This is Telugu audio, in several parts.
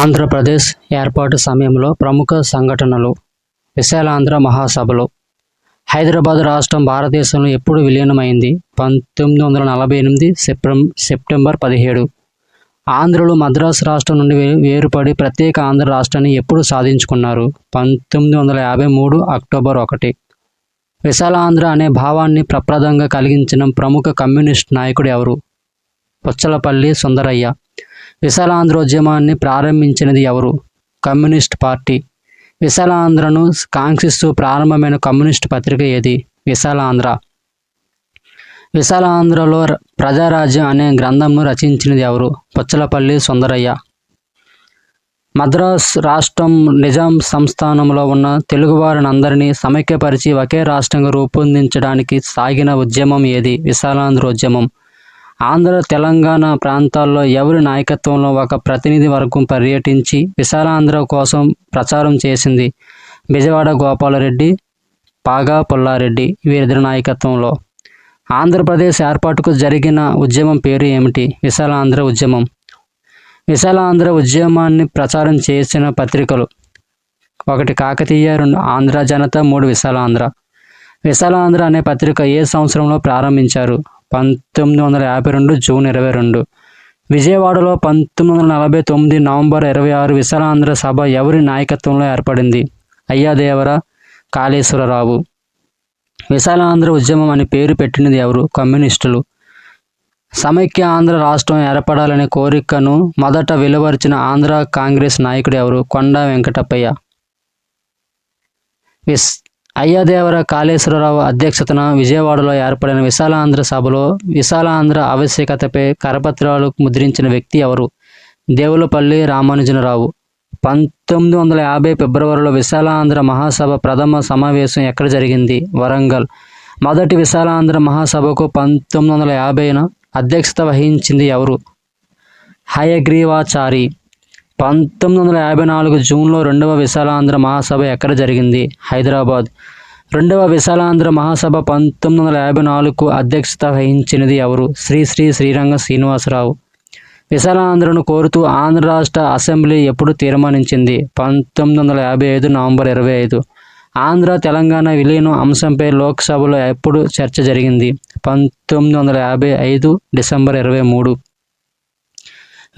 ఆంధ్రప్రదేశ్ ఏర్పాటు సమయంలో ప్రముఖ సంఘటనలు విశాలాంధ్ర మహాసభలు. హైదరాబాద్ రాష్ట్రం భారతదేశంలో ఎప్పుడు విలీనమైంది. పంతొమ్మిది వందల నలభై ఎనిమిది సెప్టెం సెప్టెంబర్ పదిహేడు. ఆంధ్రులు మద్రాసు రాష్ట్రం నుండి వేరుపడి ప్రత్యేక ఆంధ్ర రాష్ట్రాన్ని ఎప్పుడు సాధించుకున్నారు. పంతొమ్మిది వందల యాభై మూడు అక్టోబర్ ఒకటి. విశాలాంధ్ర అనే భావాన్ని ప్రప్రదంగా కలిగించిన ప్రముఖ కమ్యూనిస్ట్ నాయకుడు ఎవరు? పుచ్చలపల్లి సుందరయ్య. విశాలాంధ్రోద్యమాన్ని ప్రారంభించినది ఎవరు? Communist party. విశాలాంధ్రను కాంక్షిస్తూ ప్రారంభమైన కమ్యూనిస్ట్ పత్రిక ఏది? విశాలాంధ్ర. విశాలాంధ్రలో ప్రజారాజ్యం అనే గ్రంథంను రచించినది ఎవరు? పుచ్చలపల్లి సుందరయ్య. మద్రాస్ రాష్ట్రం నిజాం సంస్థానంలో ఉన్న తెలుగువారినందరినీ సమైక్యపరిచి ఒకే రాష్ట్రంగా రూపొందించడానికి సాగిన ఉద్యమం ఏది? విశాలాంధ్ర ఉద్యమం ఆంధ్ర తెలంగాణ ప్రాంతాల్లో ఎవరి నాయకత్వంలో ఒక ప్రతినిధి వర్గం పర్యటించి విశాలాంధ్ర కోసం ప్రచారం చేసింది బెజవాడ గోపాలరెడ్డి పాగా పుల్లారెడ్డి వీరిద్దరి నాయకత్వంలో. ఆంధ్రప్రదేశ్ ఏర్పాటుకు జరిగిన ఉద్యమం పేరు ఏమిటి? విశాలాంధ్ర ఉద్యమం. విశాలాంధ్ర ఉద్యమాన్ని ప్రచారం చేసిన పత్రికలు. ఒకటి కాకతీయ రెండు ఆంధ్ర జనత మూడు విశాలాంధ్ర. విశాలాంధ్ర అనే పత్రిక ఏ సంవత్సరంలో ప్రారంభించారు? పంతొమ్మిది వందల యాభై రెండు జూన్ ఇరవై రెండు. విజయవాడలో పంతొమ్మిది వందల నలభై తొమ్మిది నవంబర్ ఇరవై ఆరు విశాలాంధ్ర సభ ఎవరి నాయకత్వంలో ఏర్పడింది? అయ్యాదేవర కాళేశ్వరరావు. విశాలాంధ్ర ఉద్యమం అని పేరు పెట్టినది ఎవరు? కమ్యూనిస్టులు. సమైక్య ఆంధ్ర రాష్ట్రం ఏర్పడాలనే కోరికను మొదట వెలువరిచిన ఆంధ్ర కాంగ్రెస్ నాయకుడు ఎవరు? కొండా వెంకటప్పయ్య. విస్ అయ్యాదేవర కాళేశ్వరరావు అధ్యక్షతన విజయవాడలో ఏర్పడిన విశాలాంధ్ర సభలో విశాలాంధ్ర ఆవశ్యకతపై కరపత్రాలు ముద్రించిన వ్యక్తి ఎవరు? దేవులపల్లి రామానుజనరావు. పంతొమ్మిది వందల యాభై ఫిబ్రవరిలో విశాలాంధ్ర మహాసభ ప్రథమ సమావేశం ఎక్కడ జరిగింది? వరంగల్. మొదటి విశాలాంధ్ర మహాసభకు పంతొమ్మిది వందల యాభైన అధ్యక్షత వహించింది ఎవరు? హయగ్రీవాచారి. పంతొమ్మిది వందల యాభై నాలుగు జూన్లో రెండవ విశాలాంధ్ర మహాసభ ఎక్కడ జరిగింది? హైదరాబాద్. రెండవ విశాలాంధ్ర మహాసభ పంతొమ్మిది వందల యాభై నాలుగుకు అధ్యక్షత వహించినది ఎవరు? శ్రీ శ్రీ శ్రీరంగ శ్రీనివాసరావు. విశాలాంధ్రను కోరుతూ ఆంధ్ర రాష్ట్ర అసెంబ్లీ ఎప్పుడు తీర్మానించింది? పంతొమ్మిది వందల యాభై ఐదు నవంబర్ ఇరవై ఐదు. ఆంధ్ర తెలంగాణ విలీనం అంశంపై లోక్సభలో ఎప్పుడు చర్చ జరిగింది? పంతొమ్మిది వందల యాభై ఐదు డిసెంబర్ ఇరవై మూడు.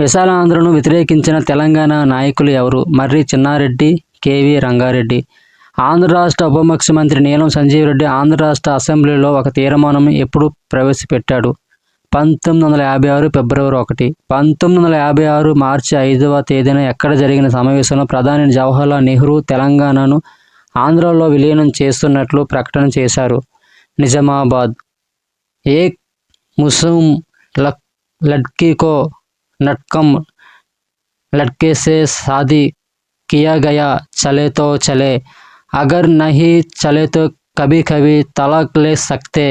విశాలాంధ్రను వ్యతిరేకించిన తెలంగాణ నాయకులు ఎవరు? మర్రి చిన్నారెడ్డి కేవీ రంగారెడ్డి. ఆంధ్ర రాష్ట్ర ఉప ముఖ్యమంత్రి నీలం సంజీవ్ రెడ్డి ఆంధ్ర రాష్ట్ర అసెంబ్లీలో ఒక తీర్మానం ఎప్పుడు ప్రవేశపెట్టాడు? పంతొమ్మిది వందల యాభై ఆరు ఫిబ్రవరి ఒకటి. పంతొమ్మిది వందల యాభై ఆరు మార్చి ఐదవ తేదీన ఎక్కడ జరిగిన సమావేశంలో ప్రధాని జవహర్లాల్ నెహ్రూ తెలంగాణను ఆంధ్రలో విలీనం చేస్తున్నట్లు ప్రకటన చేశారు. నిజామాబాద్. ఏ ముసుం లక్ లడ్కీకో నట్కం లడ్కేసే సాది కియా గయా చలేతో చలే అగర్ నహి చలేతో కభీ కభీ తలాక్ లే సక్తే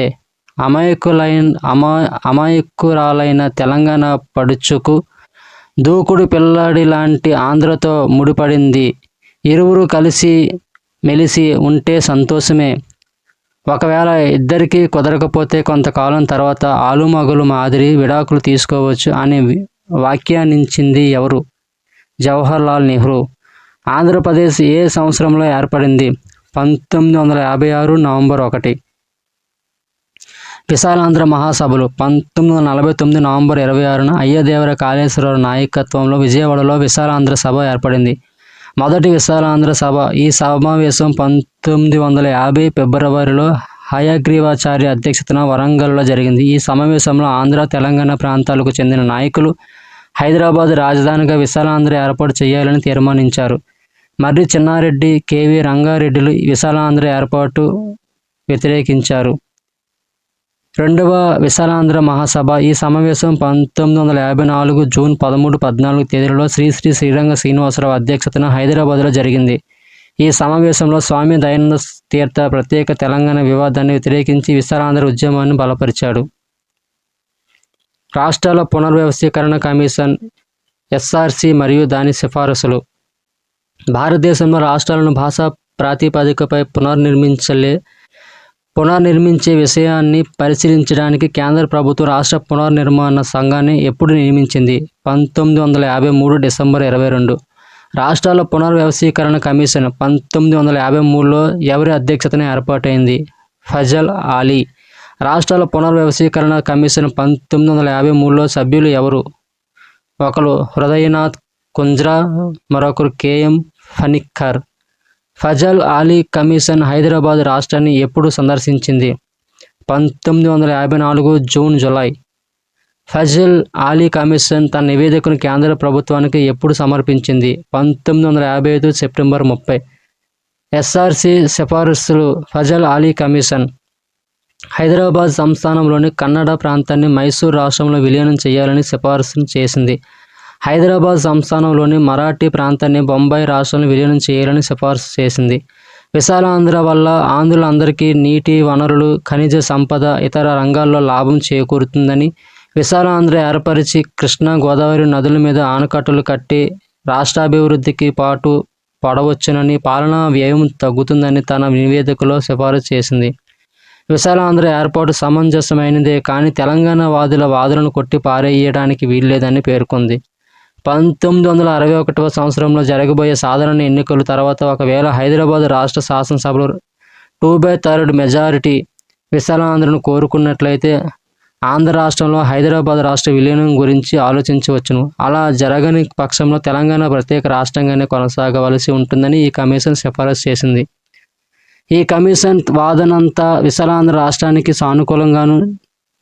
అమాయకులైన అమా అమాయకురాలైన తెలంగాణ పడుచుకు దూకుడు పిల్లాడి లాంటి ఆంధ్రతో ముడిపడింది. ఇరువురు కలిసి మెలిసి ఉంటే సంతోషమే. ఒకవేళ ఇద్దరికీ కుదరకపోతే కొంతకాలం తర్వాత ఆలుమగులు మాదిరి విడాకులు తీసుకోవచ్చు అని వ్యాఖ్యానించింది ఎవరు? జవహర్లాల్ నెహ్రూ. ఆంధ్రప్రదేశ్ ఏ సంవత్సరంలో ఏర్పడింది? పంతొమ్మిది వందల యాభై ఆరు నవంబర్ ఒకటి. విశాలాంధ్ర మహాసభలు. పంతొమ్మిది వందల నలభై తొమ్మిది నవంబర్ ఇరవై ఆరున అయ్యదేవర కాళేశ్వరరావు నాయకత్వంలో విజయవాడలో విశాలాంధ్ర సభ ఏర్పడింది. మొదటి విశాలాంధ్ర సభ. ఈ సమావేశం పంతొమ్మిది వందల యాభై ఫిబ్రవరిలో హయగ్రీవాచార్య అధ్యక్షతన వరంగల్లో జరిగింది. ఈ సమావేశంలో ఆంధ్ర తెలంగాణ ప్రాంతాలకు చెందిన నాయకులు హైదరాబాద్ రాజధానిగా విశాలాంధ్ర ఏర్పాటు చేయాలని తీర్మానించారు. మర్రి చిన్నారెడ్డి కేవి రంగారెడ్డిలు విశాలాంధ్ర ఏర్పాటు వ్యతిరేకించారు. రెండవ విశాలాంధ్ర మహాసభ ఈ సమావేశం పంతొమ్మిది వందల యాభై నాలుగు జూన్ పదమూడు పద్నాలుగు తేదీలలో శ్రీ శ్రీ శ్రీరంగ శ్రీనివాసరావు అధ్యక్షతన హైదరాబాద్లో జరిగింది. ఈ సమావేశంలో స్వామి దయానంద తీర్థ ప్రత్యేక తెలంగాణ వివాదాన్ని వ్యతిరేకించి విశాలాంధ్ర ఉద్యమాన్ని బలపరిచాడు. రాష్ట్రాల పునర్వ్యవస్థీకరణ కమిషన్ ఎస్ఆర్సి మరియు దాని సిఫారసులు. భారతదేశంలో రాష్ట్రాలను భాషా ప్రాతిపదికపై పునర్నిర్మించలే పునర్నిర్మించే విషయాన్ని పరిశీలించడానికి కేంద్ర ప్రభుత్వం రాష్ట్ర పునర్నిర్మాణ సంఘాన్ని ఎప్పుడు నియమించింది? పంతొమ్మిది వందల యాభై మూడు డిసెంబర్ ఇరవై రెండు. రాష్ట్రాల పునర్వ్యవసీకరణ కమిషన్ పంతొమ్మిది వందల యాభై మూడులో ఎవరి అధ్యక్షతన ఏర్పాటైంది? ఫజల్ ఆలీ రాష్ట్రాల పునర్వ్యవసీకరణ కమిషన్ పంతొమ్మిది వందల యాభై మూడులో సభ్యులు ఎవరు? ఒకరు హృదయనాథ్ కుంజ్రా మరొకరు కేఎం ఫనిక్కర్ ఫజల్ ఆలీ కమిషన్ హైదరాబాద్ రాష్ట్రాన్ని ఎప్పుడు సందర్శించింది. పంతొమ్మిది వందల యాభై నాలుగు June July. Fazal Ali commission తన నివేదికను కేంద్ర ప్రభుత్వానికి ఎప్పుడు సమర్పించింది. పంతొమ్మిది వందల యాభై ఐదు సెప్టెంబర్ ముప్పై. ఎస్ఆర్సి సిఫారసులు ఫజల్ ఆలీ కమిషన్. హైదరాబాద్ సంస్థానంలోని కన్నడ ప్రాంతాన్ని మైసూర్ రాష్ట్రంలో విలీనం చేయాలని సిఫారసు చేసింది. హైదరాబాద్ సంస్థానంలోని మరాఠీ ప్రాంతాన్ని బొంబాయి రాష్ట్రంలో విలీనం చేయాలని సిఫార్సు చేసింది. విశాలాంధ్ర వల్ల ఆంధ్రులందరికీ నీటి వనరులు ఖనిజ సంపద ఇతర రంగాల్లో లాభం చేకూరుతుందని విశాలాంధ్ర ఏర్పరిచి కృష్ణా గోదావరి నదుల మీద ఆనకట్టలు కట్టి రాష్ట్రాభివృద్ధికి పాటు పడవచ్చునని పాలనా వ్యయం తగ్గుతుందని తన నివేదికలో సిఫారసు చేసింది. విశాలాంధ్ర ఏర్పాటు సమంజసమైనదే కానీ తెలంగాణ వాదుల వాదులను కొట్టి పారేయడానికి వీల్లేదని పేర్కొంది. పంతొమ్మిది వందల అరవై ఒకటవ సంవత్సరంలో జరగబోయే సాధారణ ఎన్నికల తర్వాత ఒకవేళ హైదరాబాద్ రాష్ట్ర శాసనసభలో టూ బై థర్డ్ మెజారిటీ విశాలాంధ్రను కోరుకున్నట్లయితే ఆంధ్ర రాష్ట్రంలో హైదరాబాద్ రాష్ట్ర విలీనం గురించి ఆలోచించవచ్చును. అలా జరగని పక్షంలో తెలంగాణ ప్రత్యేక రాష్ట్రంగానే కొనసాగవలసి ఉంటుందని ఈ కమిషన్ సిఫారసు చేసింది. ఈ కమిషన్ వాదనంతా విశాలాంధ్ర రాష్ట్రానికి సానుకూలంగాను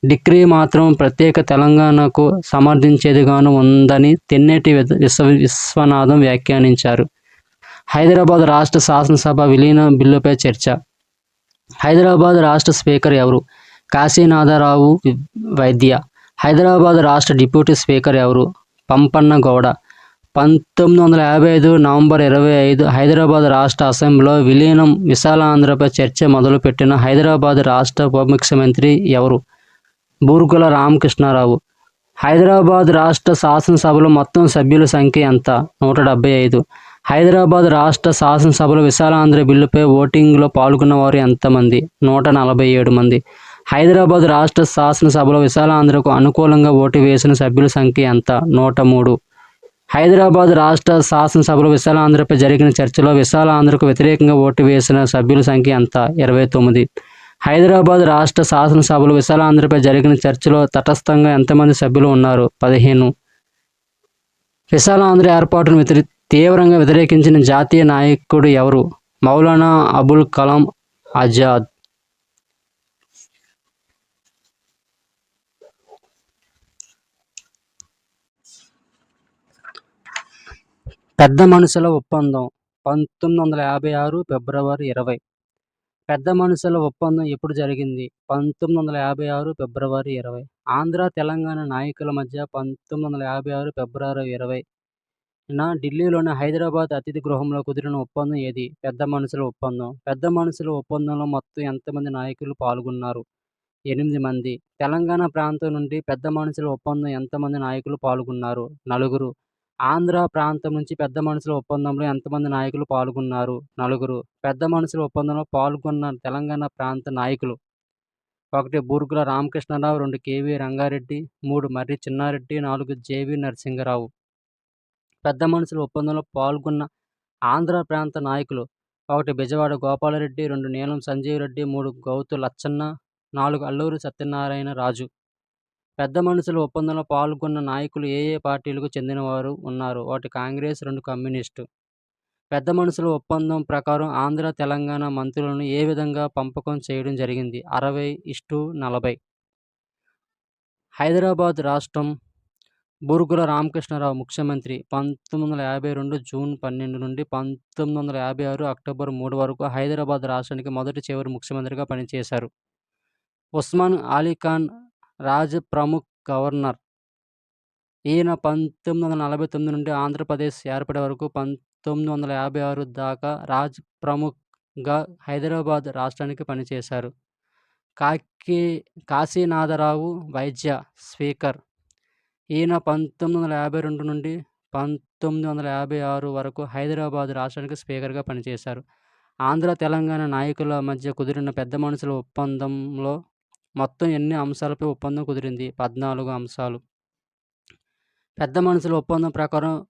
డిగ్రీ మాత్రం ప్రత్యేక తెలంగాణకు సమర్థించేదిగాను ఉందని తెన్నేటి విశ్వ విశ్వనాథం వ్యాఖ్యానించారు. హైదరాబాద్ రాష్ట్ర శాసనసభ విలీన బిల్లుపై చర్చ. హైదరాబాద్ రాష్ట్ర స్పీకర్ ఎవరు? కాశీనాథరావు వైద్య. హైదరాబాద్ రాష్ట్ర డిప్యూటీ స్పీకర్ ఎవరు? పంపన్న గౌడ. పంతొమ్మిది వందల యాభై ఐదు నవంబర్ ఇరవై ఐదు హైదరాబాద్ రాష్ట్ర అసెంబ్లీలో విలీనం విశాలాంధ్రపై చర్చ మొదలుపెట్టిన హైదరాబాద్ రాష్ట్ర ఉప ముఖ్యమంత్రి ఎవరు? బూరుకుల రామకృష్ణారావు. హైదరాబాద్ రాష్ట్ర శాసనసభలో మొత్తం సభ్యుల సంఖ్య ఎంత? నూట డెబ్బై ఐదు. హైదరాబాద్ రాష్ట్ర శాసనసభలో విశాలాంధ్ర బిల్లుపై ఓటింగ్లో పాల్గొన్న వారు ఎంతమంది? నూట నలభై ఏడు మంది. హైదరాబాద్ రాష్ట్ర శాసనసభలో విశాలాంధ్రకు అనుకూలంగా ఓటు వేసిన సభ్యుల సంఖ్య ఎంత? నూట మూడు. హైదరాబాద్ రాష్ట్ర శాసనసభలో విశాలాంధ్రపై జరిగిన చర్చలో విశాలాంధ్రకు వ్యతిరేకంగా ఓటు వేసిన సభ్యుల సంఖ్య ఎంత? ఇరవై తొమ్మిది. హైదరాబాద్ రాష్ట్ర శాసనసభలో విశాలాంధ్రపై జరిగిన చర్చలో తటస్థంగా ఎంతమంది సభ్యులు ఉన్నారు? పదిహేను. విశాలాంధ్ర ఏర్పాటును వ్యతిరే తీవ్రంగా వ్యతిరేకించిన జాతీయ నాయకుడు ఎవరు? మౌలానా అబుల్ కలాం ఆజాద్. పెద్ద మనుషుల ఒప్పందం పంతొమ్మిది వందల యాభై ఆరు ఫిబ్రవరి ఇరవై. పెద్ద మనుషుల ఒప్పందం ఎప్పుడు జరిగింది? పంతొమ్మిది వందల యాభై ఆరు ఫిబ్రవరి ఇరవై. ఆంధ్ర తెలంగాణ నాయకుల మధ్య పంతొమ్మిది వందల యాభై ఆరు ఫిబ్రవరి ఇరవై. నా ఢిల్లీలోని హైదరాబాద్ అతిథి గృహంలో కుదిరిన ఒప్పందం ఏది? పెద్ద మనుషుల ఒప్పందం. పెద్ద మనుషుల ఒప్పందంలో మొత్తం ఎంతమంది నాయకులు పాల్గొన్నారు? ఎనిమిది మంది. తెలంగాణ ప్రాంతం నుండి పెద్ద మనుషుల ఒప్పందం ఎంతమంది నాయకులు పాల్గొన్నారు? నలుగురు. ఆంధ్ర ప్రాంతం నుంచి పెద్ద మనుషుల ఒప్పందంలో ఎంతమంది నాయకులు పాల్గొన్నారు? నలుగురు. పెద్ద మనుషుల ఒప్పందంలో పాల్గొన్న తెలంగాణ ప్రాంత నాయకులు ఒకటి బూర్గుల రామకృష్ణరావు రెండు కేవీ రంగారెడ్డి మూడు మర్రి చిన్నారెడ్డి నాలుగు జేవి నరసింహరావు పెద్ద మనుషుల ఒప్పందంలో పాల్గొన్న ఆంధ్ర ప్రాంత నాయకులు ఒకటి బెజవాడ గోపాలరెడ్డి రెండు నీలం సంజీవ్ రెడ్డి మూడు గౌతు లచ్చన్న నాలుగు అల్లూరి సత్యనారాయణ రాజు. పెద్ద మనుషుల ఒప్పందంలో పాల్గొన్న నాయకులు ఏ ఏ పార్టీలకు చెందినవారు ఉన్నారు? ఒకటి కాంగ్రెస్ రెండు కమ్యూనిస్టు. పెద్ద మనుషుల ఒప్పందం ప్రకారం ఆంధ్ర తెలంగాణ మంత్రులను ఏ విధంగా పంపకం చేయడం జరిగింది? అరవై ఇష్టు నలభై. హైదరాబాద్ రాష్ట్రం బూరుగుల రామకృష్ణరావు ముఖ్యమంత్రి పంతొమ్మిది వందల యాభై రెండు జూన్ పన్నెండు నుండి పంతొమ్మిది వందల యాభై ఆరు అక్టోబర్ మూడు వరకు హైదరాబాద్ రాష్ట్రానికి మొదటి చివరి ముఖ్యమంత్రిగా పనిచేశారు. ఉస్మాన్ అలీఖాన్ రాజ్ ప్రముఖ్ గవర్నర్. ఈయన పంతొమ్మిది వందల నలభై తొమ్మిది నుండి ఆంధ్రప్రదేశ్ ఏర్పడే వరకు పంతొమ్మిది వందల యాభై ఆరు దాకా రాజ్ ప్రముఖ్గా హైదరాబాద్ రాష్ట్రానికి పనిచేశారు. కాకి కాశీనాథరావు వైద్య స్పీకర్. ఈయన పంతొమ్మిది వందల యాభై రెండు నుండి పంతొమ్మిది వందల యాభై ఆరు వరకు హైదరాబాద్ రాష్ట్రానికి స్పీకర్గా పనిచేశారు. ఆంధ్ర తెలంగాణ నాయకుల మధ్య కుదిరిన పెద్ద మనుషుల ఒప్పందంలో మొత్తం ఎన్ని అంశాలపై ఒప్పందం కుదిరింది? పద్నాలుగు అంశాలు. పెద్ద మనుషుల ఒప్పందం ప్రకారం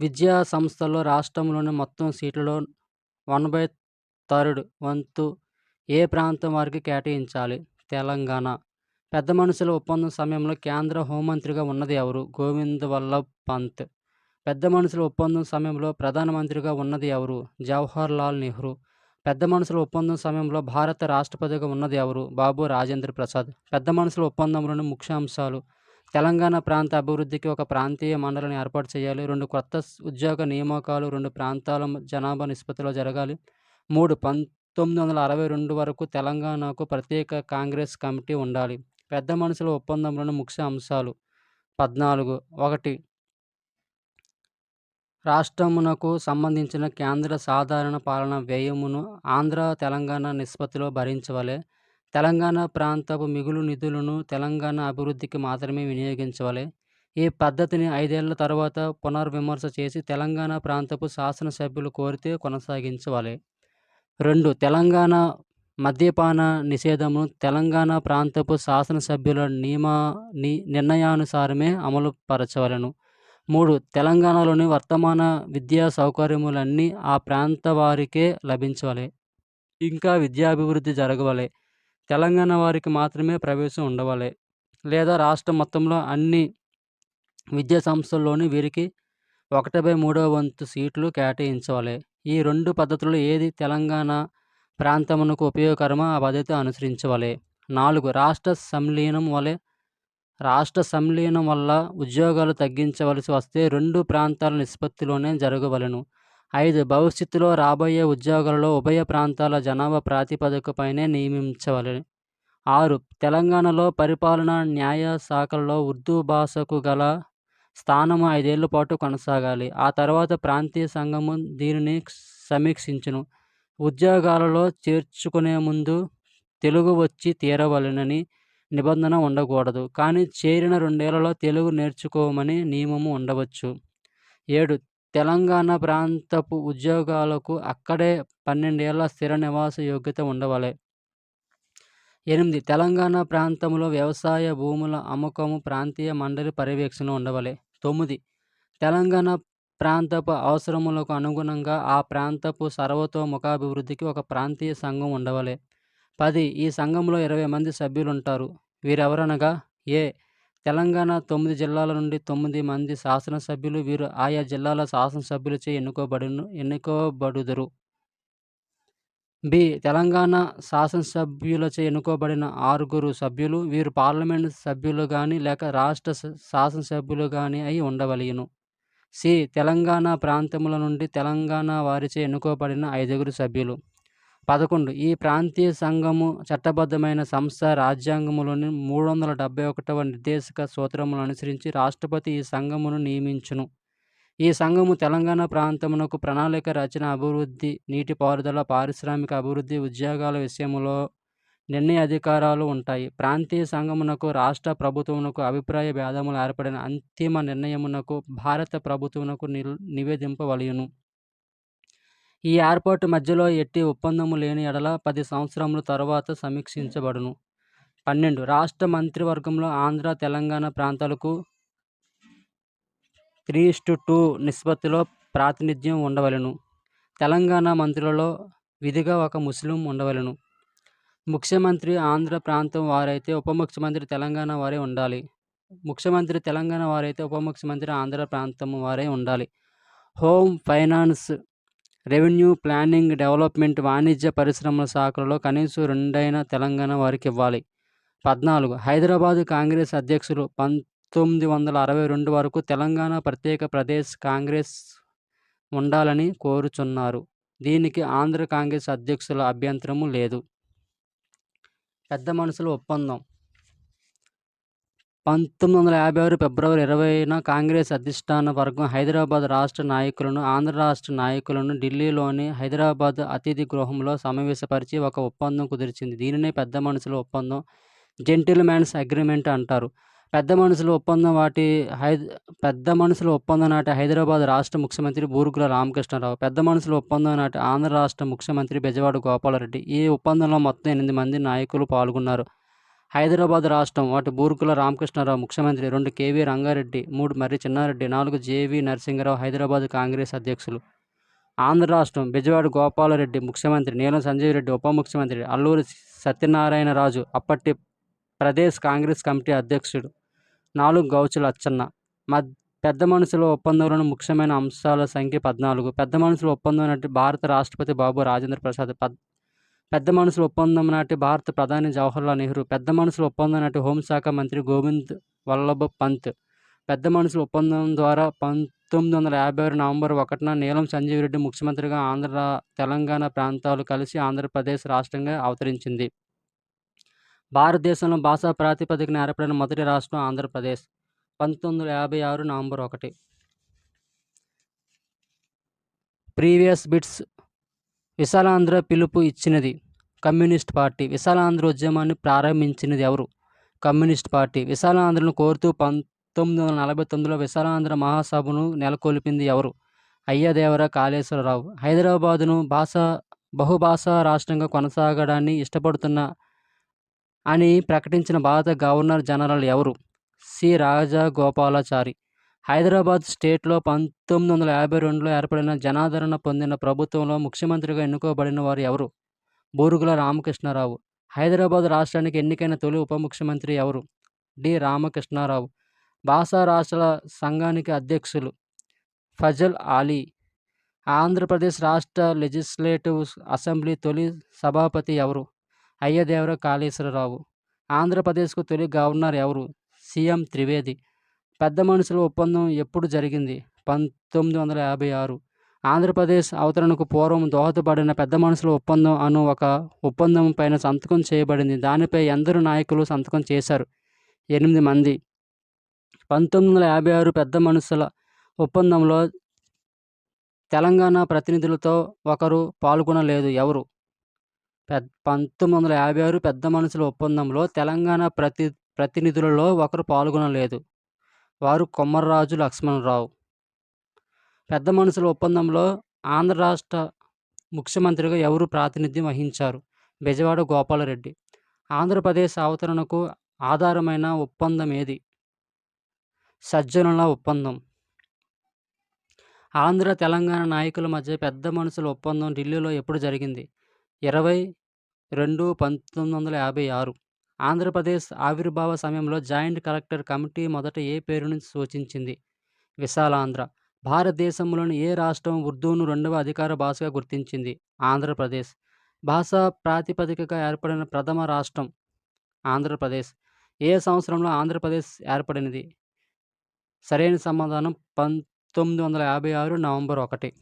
విద్యా సంస్థల్లో రాష్ట్రంలోని మొత్తం సీట్లలో వన్ బై థర్డ్ వంతు ఏ ప్రాంతం వారికి కేటాయించాలి? తెలంగాణ. పెద్ద మనుషుల ఒప్పందం సమయంలో కేంద్ర హోంమంత్రిగా ఉన్నది ఎవరు? గోవింద్ వల్లభ్ పంత్. పెద్ద మనుషుల ఒప్పందం సమయంలో ప్రధానమంత్రిగా ఉన్నది ఎవరు? జవహర్ లాల్ నెహ్రూ. పెద్ద మనుషుల ఒప్పందం సమయంలో భారత రాష్ట్రపతిగా ఉన్నది ఎవరు? బాబు రాజేంద్ర ప్రసాద్. పెద్ద మనుషుల ఒప్పందంలోని ముఖ్యాంశాలు తెలంగాణ ప్రాంత అభివృద్ధికి ఒక ప్రాంతీయ మండలిని ఏర్పాటు చేయాలి. రెండు కొత్త ఉద్యోగ నియామకాలు రెండు ప్రాంతాల జనాభా నిష్పత్తిలో జరగాలి. మూడు పంతొమ్మిది వందల అరవై రెండు వరకు తెలంగాణకు ప్రత్యేక కాంగ్రెస్ కమిటీ ఉండాలి. పెద్ద మనుషుల ఒప్పందంలోని ముఖ్య అంశాలు. పద్నాలుగు ఒకటి రాష్ట్రమునకు సంబంధించిన కేంద్ర సాధారణ పాలన వ్యయమును ఆంధ్ర తెలంగాణ నిష్పత్తిలో భరించవలే. తెలంగాణ ప్రాంతపు మిగులు నిధులను తెలంగాణ అభివృద్ధికి మాత్రమే వినియోగించవలే. ఈ పద్ధతిని ఐదేళ్ళ తర్వాత పునర్విమర్శ చేసి తెలంగాణ ప్రాంతపు శాసనసభ్యులు కోరితే కొనసాగించవాలి. రెండు తెలంగాణ మద్యపాన నిషేధమును తెలంగాణ ప్రాంతపు శాసనసభ్యుల నియమ ని నిర్ణయానుసారమే అమలు పరచవలను మూడు తెలంగాణలోని వర్తమాన విద్యా సౌకర్యములన్నీ ఆ ప్రాంత వారికే లభించాలి ఇంకా విద్యాభివృద్ధి జరగవాలి. తెలంగాణ వారికి మాత్రమే ప్రవేశం ఉండవాలి. లేదా రాష్ట్రం మొత్తంలో అన్ని విద్యా సంస్థల్లోని వీరికి ఒకటి బై మూడవ వంతు సీట్లు కేటాయించాలి ఈ రెండు పద్ధతులు ఏది తెలంగాణ ప్రాంతమునకు ఉపయోగకరమో ఆ పద్ధతి అనుసరించవాలి. నాలుగు రాష్ట్ర సంలీనం వలె రాష్ట్ర సంలీనం వల్ల ఉద్యోగాలు తగ్గించవలసి వస్తే రెండు ప్రాంతాల నిష్పత్తిలోనే జరగవలెను. ఐదు భవిష్యత్తులో రాబోయే ఉద్యోగాలలో ఉభయ ప్రాంతాల జనాభా ప్రాతిపదికపైనే నియమించవలని ఆరు తెలంగాణలో పరిపాలన న్యాయ శాఖల్లో ఉర్దూ భాషకు గల స్థానము ఐదేళ్ళ పాటు కొనసాగాలి. ఆ తర్వాత ప్రాంతీయ సంఘము దీనిని సమీక్షించును. ఉద్యోగాలలో చేర్చుకునే ముందు తెలుగు వచ్చి తీరవలెనని నిబంధన ఉండకూడదు. కానీ చేరిన రెండేళ్ళలో తెలుగు నేర్చుకోమని నియమము ఉండవచ్చు. ఏడు. తెలంగాణ ప్రాంతపు ఉద్యోగాలకు అక్కడే పన్నెండేళ్ళ స్థిర నివాస యోగ్యత ఉండవాలి. ఎనిమిది. తెలంగాణ ప్రాంతంలో వ్యవసాయ భూముల అమ్మకము ప్రాంతీయ మండలి పర్యవేక్షణ ఉండవాలి. తొమ్మిది. తెలంగాణ ప్రాంతపు అవసరములకు అనుగుణంగా ఆ ప్రాంతపు సర్వతోముఖాభివృద్ధికి ఒక ప్రాంతీయ సంఘం ఉండవలే. పది. ఈ సంఘంలో ఇరవై మంది సభ్యులు ఉంటారు వీరెవరనగా? ఏ. తెలంగాణ తొమ్మిది జిల్లాల నుండి తొమ్మిది మంది శాసనసభ్యులు వీరు ఆయా జిల్లాల శాసనసభ్యులచే ఎన్నుకోబడును ఎన్నుకోబడుదురు. బి. తెలంగాణ శాసనసభ్యులచే ఎన్నుకోబడిన ఆరుగురు సభ్యులు వీరు పార్లమెంట్ సభ్యులు కానీ లేక రాష్ట్ర శాసనసభ్యులు కానీ అయి ఉండవలెను సి. తెలంగాణ ప్రాంతముల నుండి తెలంగాణ వారిచే ఎన్నుకోబడిన ఐదుగురు సభ్యులు. పదకొండు. ఈ ప్రాంతీయ సంఘము చట్టబద్ధమైన సంస్థ రాజ్యాంగములోని మూడు వందల డెబ్బై ఒకటవ నిర్దేశక సూత్రములను అనుసరించి రాష్ట్రపతి ఈ సంఘమును నియమించును. ఈ సంఘము తెలంగాణ ప్రాంతమునకు ప్రణాళిక రచన అభివృద్ధి నీటిపారుదల పారిశ్రామిక అభివృద్ధి ఉద్యోగాల విషయంలో నిర్ణయ అధికారాలు ఉంటాయి. ప్రాంతీయ సంఘమునకు రాష్ట్ర ప్రభుత్వమునకు అభిప్రాయ భేదములు ఏర్పడిన అంతిమ నిర్ణయమునకు భారత ప్రభుత్వమునకు నివేదింపవలయును ఈ ఏర్పాటు మధ్యలో ఎట్టి ఒప్పందము లేని ఎడల పది సంవత్సరముల తరువాత సమీక్షించబడును. పన్నెండు. రాష్ట్ర మంత్రివర్గంలో ఆంధ్ర తెలంగాణ ప్రాంతాలకు త్రీ టు టూ నిష్పత్తిలో ప్రాతినిధ్యం ఉండవలెను. తెలంగాణ మంత్రులలో విధిగా ఒక ముస్లిం ఉండవలెను. ముఖ్యమంత్రి ఆంధ్ర ప్రాంతం వారైతే ఉప ముఖ్యమంత్రి తెలంగాణ వారే ఉండాలి. ముఖ్యమంత్రి తెలంగాణ వారైతే ఉప ముఖ్యమంత్రి ఆంధ్ర ప్రాంతం వారే ఉండాలి. Home finance revenue planning development వాణిజ్య పరిశ్రమల శాఖలలో కనీసం రెండైన తెలంగాణ వారికి ఇవ్వాలి. పద్నాలుగు. హైదరాబాదు కాంగ్రెస్ అధ్యక్షులు పంతొమ్మిది వందల అరవై రెండు వరకు తెలంగాణ ప్రత్యేక ప్రదేశ్ కాంగ్రెస్ ఉండాలని కోరుచున్నారు. దీనికి ఆంధ్ర కాంగ్రెస్ అధ్యక్షుల అభ్యంతరము లేదు. పెద్ద మనుషుల ఒప్పందం. పంతొమ్మిది వందల యాభై ఆరు ఫిబ్రవరి ఇరవైన కాంగ్రెస్ అధిష్టాన వర్గం హైదరాబాద్ రాష్ట్ర నాయకులను ఆంధ్ర రాష్ట్ర నాయకులను ఢిల్లీలోని హైదరాబాద్ అతిథి గృహంలో సమావేశపరిచి ఒక ఒప్పందం కుదిర్చింది. దీనినే పెద్ద మనుషుల ఒప్పందం జెంటిల్మెన్స్ అగ్రిమెంట్ అంటారు. పెద్ద మనుషుల ఒప్పందం వాటి హై పెద్ద మనుషుల ఒప్పందం నాటి హైదరాబాద్ రాష్ట్ర ముఖ్యమంత్రి బూరుగుల రామకృష్ణారావు పెద్ద మనుషుల ఒప్పందం నాటి ఆంధ్ర రాష్ట్ర ముఖ్యమంత్రి బెజవాడ గోపాలరెడ్డి. ఈ ఒప్పందంలో మొత్తం ఎనిమిది మంది నాయకులు పాల్గొన్నారు. హైదరాబాద్ రాష్ట్రం వాటి బూర్కుల రామకృష్ణారావు ముఖ్యమంత్రి రెండు కేవీ రంగారెడ్డి మూడు మర్రి చిన్నారెడ్డి నాలుగు జేవి నరసింహరావు హైదరాబాద్ కాంగ్రెస్ అధ్యక్షులు. ఆంధ్ర రాష్ట్రం బెజవాడ గోపాలరెడ్డి ముఖ్యమంత్రి నీలం సంజీవ్ రెడ్డి ఉప ముఖ్యమంత్రి అల్లూరి సత్యనారాయణరాజు అప్పటి ప్రదేశ్ కాంగ్రెస్ కమిటీ అధ్యక్షుడు. నాలుగు గౌచుల అచ్చన్న. మద్ పెద్ద మనుషుల ఒప్పందంలోని ముఖ్యమైన అంశాల సంఖ్య పద్నాలుగు. పెద్ద మనుషుల ఒప్పందం అంటే భారత రాష్ట్రపతి బాబు రాజేంద్ర ప్రసాద్ పద్ పెద్ద మనుషుల ఒప్పందం నాటి భారత ప్రధాని జవహర్లాల్ నెహ్రూ పెద్ద మనుషుల ఒప్పందం నాటి హోంశాఖ మంత్రి గోవింద్ వల్లభ్ పంత్ పెద్ద మనుషుల ఒప్పందం ద్వారా పంతొమ్మిది వందల యాభై ఆరు నవంబర్ ఒకటిన నీలం సంజీవ్ రెడ్డి ముఖ్యమంత్రిగా ఆంధ్ర తెలంగాణ ప్రాంతాలు కలిసి ఆంధ్రప్రదేశ్ రాష్ట్రంగా అవతరించింది. భారతదేశంలో భాషా ప్రాతిపదికన ఏర్పడిన మొదటి రాష్ట్రం ఆంధ్రప్రదేశ్ పంతొమ్మిది వందల యాభై ఆరు నవంబర్ ఒకటి. ప్రీవియస్ బిట్స్ విశాలాంధ్ర పిలుపు ఇచ్చినది కమ్యూనిస్ట్ పార్టీ. విశాలాంధ్ర ఉద్యమాన్ని ప్రారంభించినది ఎవరు? Communist party. విశాలాంధ్రను కోరుతూ పంతొమ్మిది వందల నలభై తొమ్మిదిలో విశాలాంధ్ర మహాసభను నెలకొల్పింది ఎవరు? అయ్యదేవర కాళేశ్వరరావు. హైదరాబాదును భాష బహుభాషా రాష్ట్రంగా కొనసాగడాన్ని ఇష్టపడుతున్న అని ప్రకటించిన భారత గవర్నర్ జనరల్ ఎవరు? సి. రాజగోపాలాచారి. హైదరాబాద్ స్టేట్లో పంతొమ్మిది వందల యాభై రెండులో ఏర్పడిన జనాదరణ పొందిన ప్రభుత్వంలో ముఖ్యమంత్రిగా ఎన్నుకోబడిన వారు ఎవరు? బూరుగుల రామకృష్ణారావు. హైదరాబాద్ రాష్ట్రానికి ఎన్నికైన తొలి ఉప ముఖ్యమంత్రి ఎవరు? డి. రామకృష్ణారావు. భాషా రాష్ట్రాల సంఘానికి అధ్యక్షులు ఫజల్ ఆలీ ఆంధ్రప్రదేశ్ రాష్ట్ర లెజిస్లేటివ్ అసెంబ్లీ తొలి సభాపతి ఎవరు? అయ్యదేవర కాళేశ్వరరావు. ఆంధ్రప్రదేశ్కు తొలి గవర్నర్ ఎవరు? సీఎం త్రివేది. పెద్ద మనుషుల ఒప్పందం ఎప్పుడు జరిగింది? పంతొమ్మిది వందల యాభై ఆరు. ఆంధ్రప్రదేశ్ అవతరణకు పూర్వం దోహదపడిన పెద్ద మనుషుల ఒప్పందం అను ఒక ఒప్పందం పైన సంతకం చేయబడింది. దానిపై ఎందరు నాయకులు సంతకం చేశారు. ఎనిమిది మంది. పంతొమ్మిది వందల యాభై ఆరు పెద్ద మనుషుల ఒప్పందంలో తెలంగాణ ప్రతినిధులతో ఒకరు పాల్గొనలేదు. ఎవరు? పెద్ పంతొమ్మిది వందల యాభై ఆరు పెద్ద మనుషుల ఒప్పందంలో తెలంగాణ ప్రతి ప్రతినిధులలో ఒకరు పాల్గొనలేదు. వారు కొమ్మర్రాజు లక్ష్మణరావు. పెద్ద మనుషుల ఒప్పందంలో ఆంధ్ర రాష్ట్ర ముఖ్యమంత్రిగా ఎవరు ప్రాతినిధ్యం వహించారు? బెజవాడ గోపాలరెడ్డి. ఆంధ్రప్రదేశ్ అవతరణకు ఆధారమైన ఒప్పందం ఏది? సజ్జనుల ఒప్పందం. ఆంధ్ర తెలంగాణ నాయకుల మధ్య పెద్ద మనుషుల ఒప్పందం ఢిల్లీలో ఎప్పుడు జరిగింది? ఇరవై రెండు పంతొమ్మిది వందల యాభై ఆరు. ఆంధ్రప్రదేశ్ ఆవిర్భావ సమయంలో జాయింట్ కలెక్టర్ కమిటీ మొదట ఏ పేరును సూచించింది? విశాలాంధ్ర. భారతదేశంలోని ఏ రాష్ట్రం ఉర్దూను రెండవ అధికార భాషగా గుర్తించింది? ఆంధ్రప్రదేశ్. భాషా ప్రాతిపదికగా ఏర్పడిన ప్రథమ రాష్ట్రం ఆంధ్రప్రదేశ్. ఏ సంవత్సరంలో ఆంధ్రప్రదేశ్ ఏర్పడినది? సరైన సమాధానం పంతొమ్మిది వందల యాభై ఆరు నవంబర్ ఒకటి.